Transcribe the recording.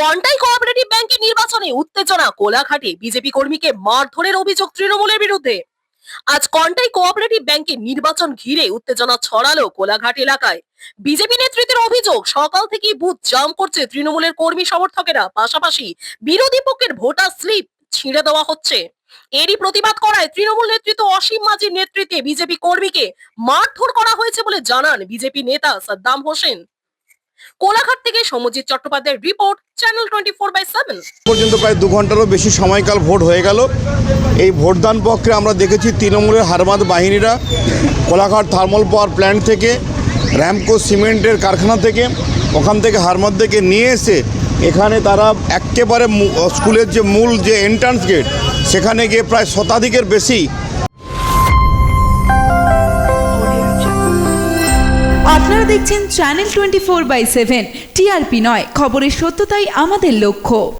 Contai cooperative ব্যাংকের নির্বাচনে উত্তেজনা, কোলাঘাটে বিজেপি কর্মীকে মারধরের অভিযোগ তৃণমূলের বিরুদ্ধে। আজ কন্টাই কোঅপারেটিভ ব্যাংকের নির্বাচন ঘিরে উত্তেজনা ছড়ালো কোলাঘাট এলাকায়। বিজেপি নেতৃত্বের অভিযোগ, সকাল থেকেই বুথ জাম করছে তৃণমূলের কর্মী সমর্থকেরা। পাশাপাশি বিরোধী পক্ষের ভোটার স্লিপ ছিঁড়ে দেওয়া হচ্ছে। এরই প্রতিবাদ করায় তৃণমূল নেতৃত্ব অসীম মাঝির নেতৃত্বে বিজেপি কর্মীকে মারধর করা হয়েছে বলে জানান বিজেপি নেতা সাদ্দাম হোসেন। কোলাঘাট থেকে সমজিৎ চট্টোপাধ্যায়ের report channel twenty four by seven পর্যন্ত প্রায় দু ঘন্টারও বেশি সময়কাল ভোট হয়ে গেল। এই ভোটদান পক্ষে আমরা দেখেছি তৃণমূলের হারমাদ বাহিনীরা কোলাঘাট থার্মাল পাওয়ার প্ল্যান্ট থেকে, র্যামকো সিমেন্টের কারখানা থেকে, ওখান থেকে হারমাদ থেকে নিয়ে এসে এখানে তারা একেবারে স্কুলের যে মূল যে এন্ট্রান্স গেট সেখানে গিয়ে প্রায় শতাধিকের বেশি আপনারা দেখছেন channel twenty four by seven TRP নয়। খবরের সত্যতাই আমাদের লক্ষ্য।